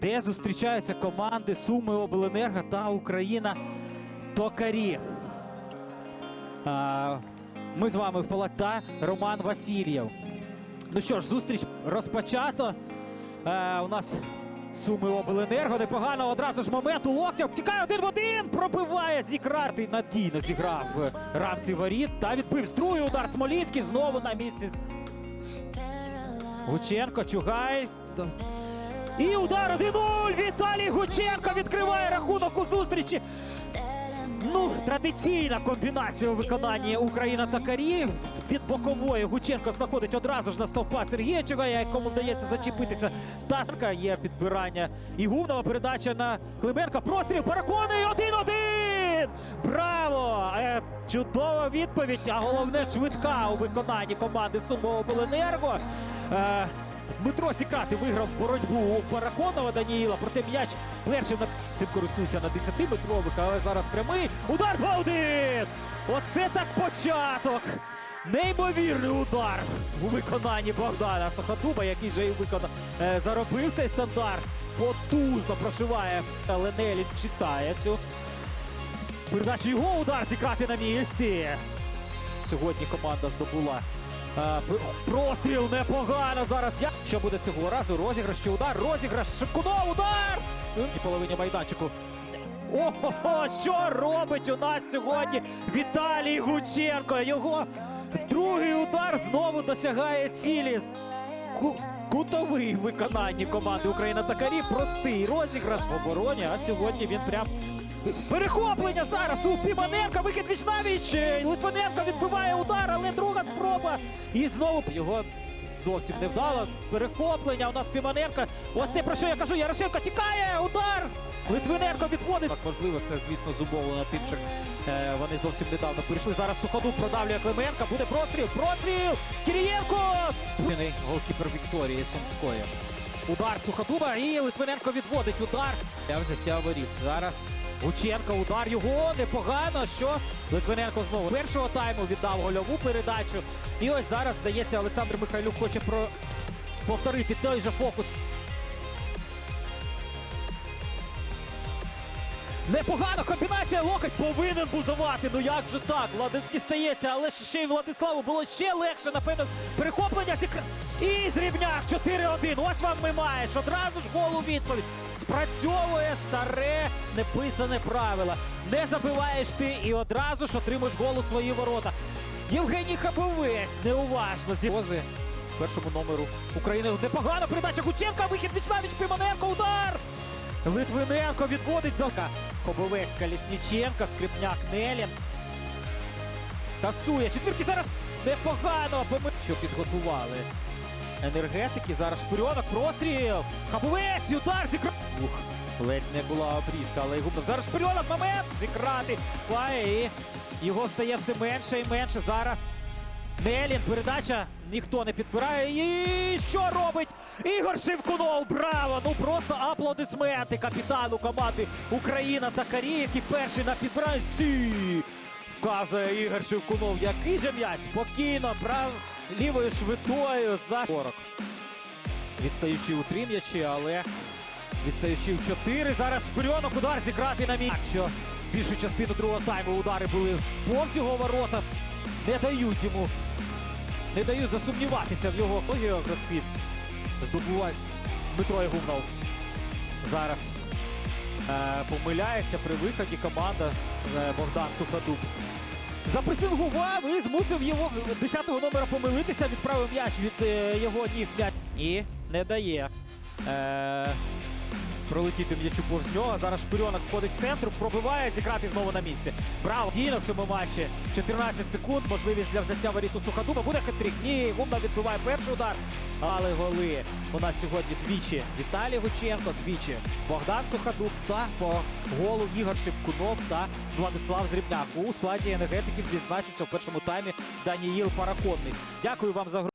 де зустрічаються команди Суми Обленерго та Україна Токарі. Ми з вами в палата Роман Васильєв. Ну що ж, зустріч розпочато. Е, у нас Суми Обленерго. Непогано одразу ж момент у локтя. Втікає один в один. Пробиває зіграти. Надійно зіграв рамці воріт. Та відбив з другий удар Смолінський. Знову на місці. Гученко, Чугай. І удар 1-0. Віталій Гученко відкриває рахунок у зустрічі. Ну, традиційна комбінація у виконанні Україна Токарі. Від бокової Гученко знаходить одразу ж на стовпа Сергія Чугая, якому вдається зачепитися. Тасарка є підбирання. І гумнова передача на Клименка. Простріл переконує 1-1! Браво! Е, чудова відповідь, а головне швидка у виконанні команди Сумообленерго. Е, Дмитро Сікрати виграв боротьбу у Параконова Даніїла. Проте м'яч першим цим користується на 10-метрових, але зараз прямий. Удар 2-1! Оце так початок! Неймовірний удар у виконанні Богдана Сахатуба, який же і виконав е, заробив цей стандарт. Потужно прошиває Ленелін, читає цю передачу. Його удар зіграти на місці. Сьогодні команда здобула простріл непогано зараз. Я... Що буде цього разу? Розіграш чи удар? Розіграш Шикунов, удар! І половині майданчику. Ого, що робить у нас сьогодні Віталій Гученко? Його другий удар знову досягає цілі. Ку- Кутовий в виконанні команди Україна Токарі. Простий розіграш в обороні. А сьогодні він прям перехоплення зараз у Піманенка. Вихід вічнавіч. Литвиненко відбиває удар, але друга спроба. І знову його зовсім не вдало. Перехоплення. У нас Піманенко. Ось те про що я кажу. Ярошенко тікає. Удар. Литвиненко відводить. Так, можливо, це звісно зумовлено тим, що е, вони зовсім недавно перейшли. Зараз Суходуб продавлює Клименка. Буде простріл. Простріл. Кирієнко. Голкіпер Вікторії Сумської. Удар Суходуба і Литвиненко відводить удар. Я взяття воріт. Зараз Гученко удар його непогано. Що Литвиненко знову першого тайму віддав гольову передачу. І ось зараз здається, Олександр Михайлюк хоче про повторити той же фокус. Непогана комбінація. Локоть повинен бузувати. Ну як же так? Владиський стається, але ще й Владиславу було ще легше. Напевно, перехоплення. І Зрібняк 4-1. Ось вам ми маєш. Одразу ж гол у відповідь. Спрацьовує старе неписане правило. Не забиваєш ти і одразу ж отримуєш гол у свої ворота. Євгеній Хабовець неуважно зі Пози першому номеру України. Непогана передача Гученка. Вихід вічнавіч Пиманенко. Удар! Литвиненко відводить залка. Кобовець Калісніченко, Скрипняк Нелін. Тасує. Четвірки зараз непогано. Що підготували енергетики. Зараз шпирьонок. Простріл. Хабовець. Удар зіграв. Ух, ледь не була обрізка, але й губнув. Зараз шпирьонок. Момент. Зіграти. Пає. І його стає все менше і менше. Зараз Нелін, передача ніхто не підбирає. І що робить Ігор Шевкунов? Браво! Ну просто аплодисменти капітану команди Україна Токарі, який перший на підбиранці. Вказує Ігор Шевкунов. Який же м'яч? Спокійно, прав лівою швидкою за 40. Відстаючи у три м'ячі, але відстаючи в чотири. Зараз шпирьонок удар зіграти на м'яч. Що більшу частину другого тайму удари були повз його ворота. Не дають йому, не дають засумніватися в його географспід. Здобуває Дмитро Ягумнов. Зараз е, помиляється при виході команда е, Богдан Суходуб. Запресингував і змусив його 10-го номера помилитися, відправив м'яч від е, його ніг м'яч. І не дає. Е, пролетіти м'ячу повз нього. Зараз Шпирьонок входить в центр, пробиває, зіграти знову на місці. Браво! Дійно в цьому матчі 14 секунд. Можливість для взяття воріт у Суходуба. Буде хитрик. Ні, Гумна відбиває перший удар. Але голи у нас сьогодні двічі. Віталій Гученко, двічі. Богдан Суходуб та по голу Ігор Шевкунов та Владислав Зрібняк. У складі енергетиків відзначився в першому таймі Даніїл Параконний. Дякую вам за гру.